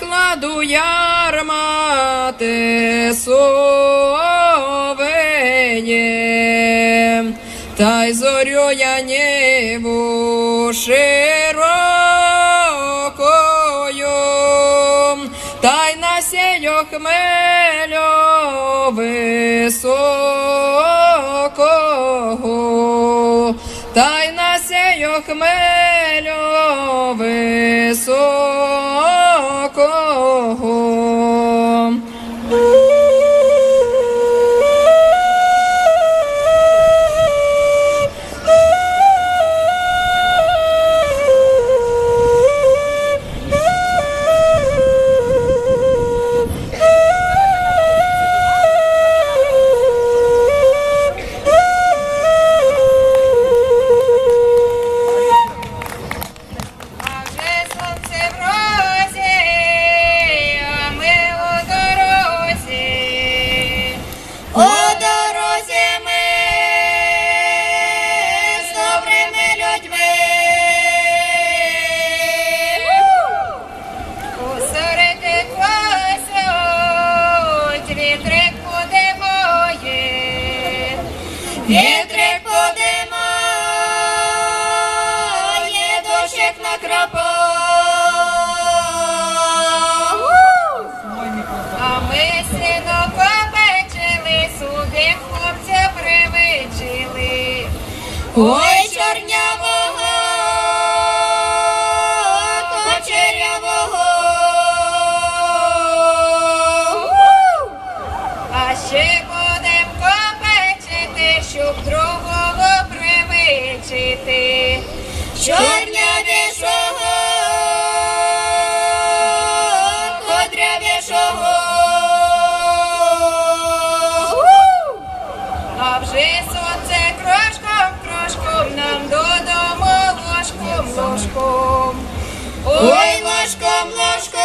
кладу ярмати совеє, та й зорю я небу широкою, та й насію хмелю високого, та й насію хмелю високого. oh. oh, oh. Ой, чорнявого, кочерявого. А ще будем попечити, щоб другого привичити. Чорнявішого, Ой, ложком, ложком,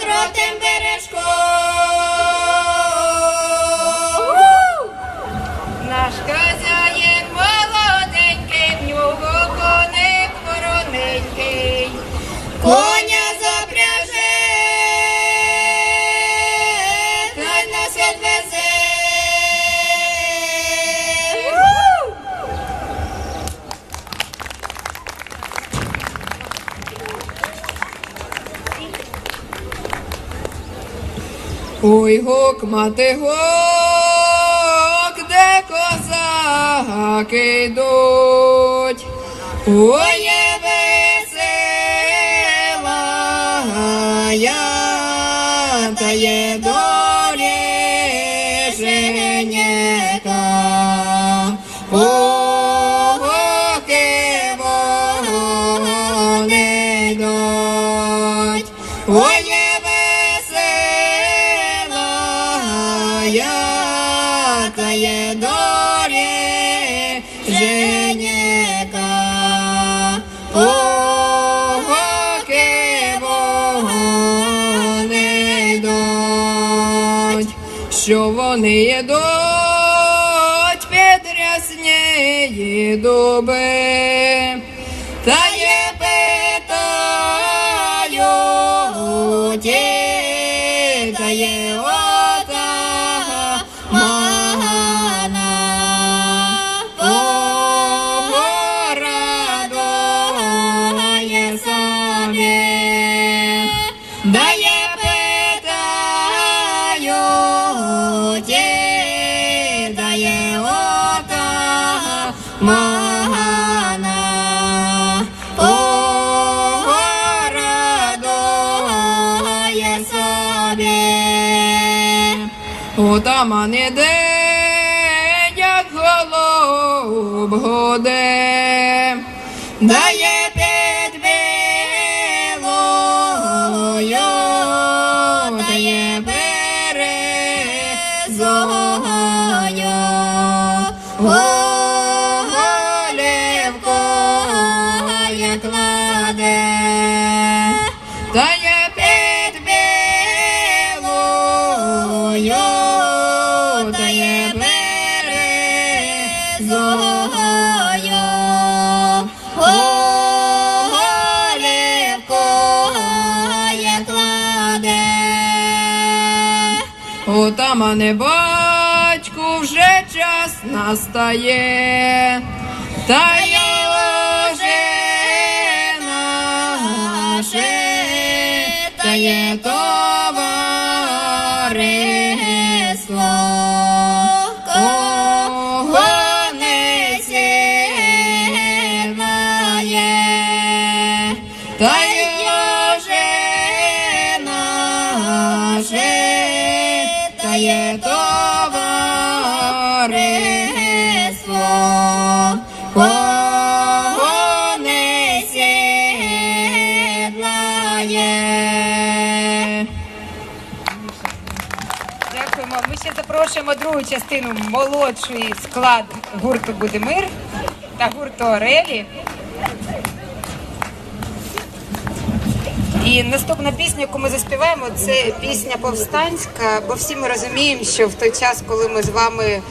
кротим бережком. Наш хазяїн молоденький, в нього коник вороненький. Коня Ой, гок, мати гок, де козаки йдуть. Ой, що вони їдуть під рясні дуби. Отаман іде, як голуб годе, дає під білою, дає березою, голівкою кладе, дає Отамане батьку, вже час настає, та наше, та є товариство, запрошуємо другу частину молодший склад гурту Будимир та гурту Орелі. І наступна пісня, яку ми заспіваємо, це пісня повстанська, бо всі ми розуміємо, що в той час, коли ми з вами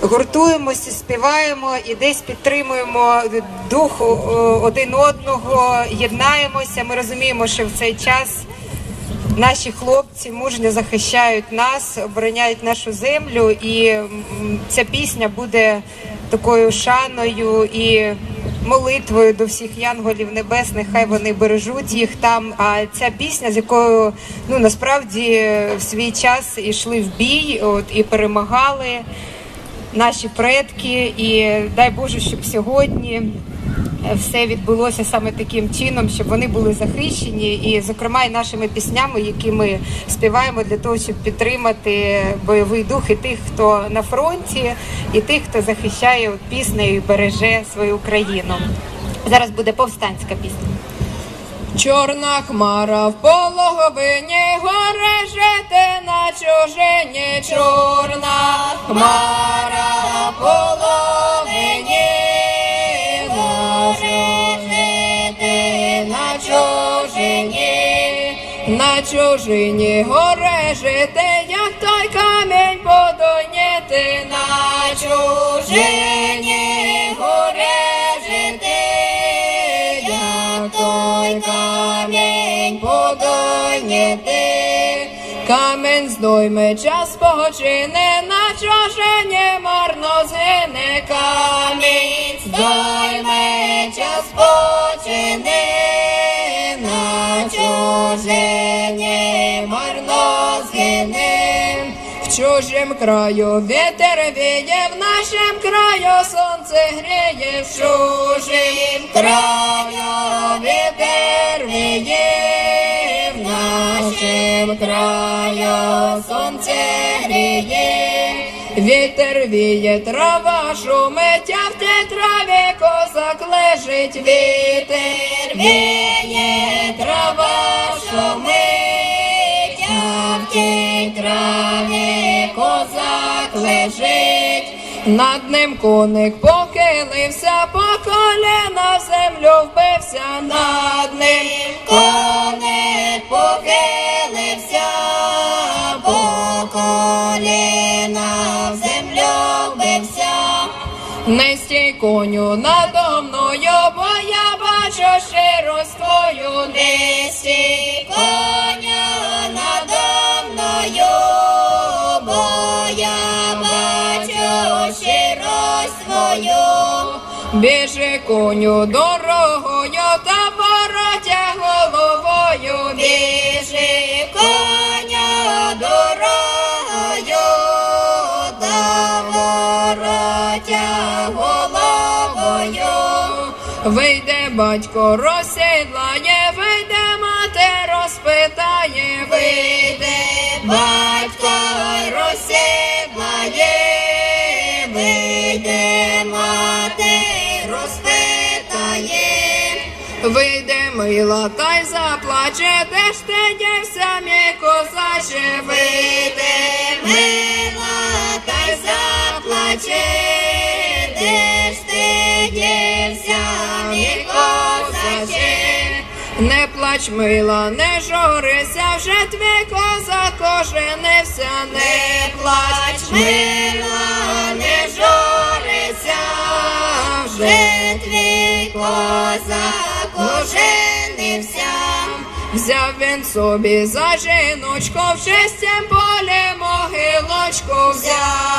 гуртуємося, співаємо і десь підтримуємо дух один одного, єднаємося. Ми розуміємо, що в цей час Наші хлопці мужньо захищають нас, обороняють нашу землю, і ця пісня буде такою шаною і молитвою до всіх янголів небесних. Хай вони бережуть їх там. А ця пісня, з якою ну насправді в свій час йшли в бій, от і перемагали наші предки. І дай Боже, щоб сьогодні все відбулося саме таким чином, щоб вони були захищені, і, зокрема, і нашими піснями, які ми співаємо для того, щоб підтримати бойовий дух і тих, хто на фронті, і тих, хто захищає піснею і береже свою країну. Зараз буде повстанська пісня. Чорна хмара в пологовині горе на чужині. Чорна хмара в половині На чужині горе жити, як той камінь подоняти. На чужині горе жити, як той камінь подоняти. Камінь здойме час погочине, на чужині марно згине. Камінь здойме час почине, на марно згине. В чужім краю вітер віє, в нашім краю сонце гріє, в чужім краю вітер віє, в нашім краю сонце гріє. Вітер віє, трава шумить, а в тій траві козак лежить. Вітер віє, Над ним коник похилився, по коліна в землю вбився, над ним коник похилився, по коліна в землю вбився. Не стій коню надо мною, бо я бачу щирость твою, не стій коню Біжи коню дорогою та воротя головою, біжи коня дорогою та воротя головою. Вийде батько розсідлає, вийде мати розпитає, вийде батько розсідлає, Вийде мила та й заплаче, де ж ти дівся, мій козаче, вийде мила та й заплаче, де ж ти дівся, мій козаче. Не плач, мила, не журися, вже твій козак оженився, не плач, мила, не журися, вже твій козак Поженився, взяв він собі за жіночку, в шестім полі могилочку взяв.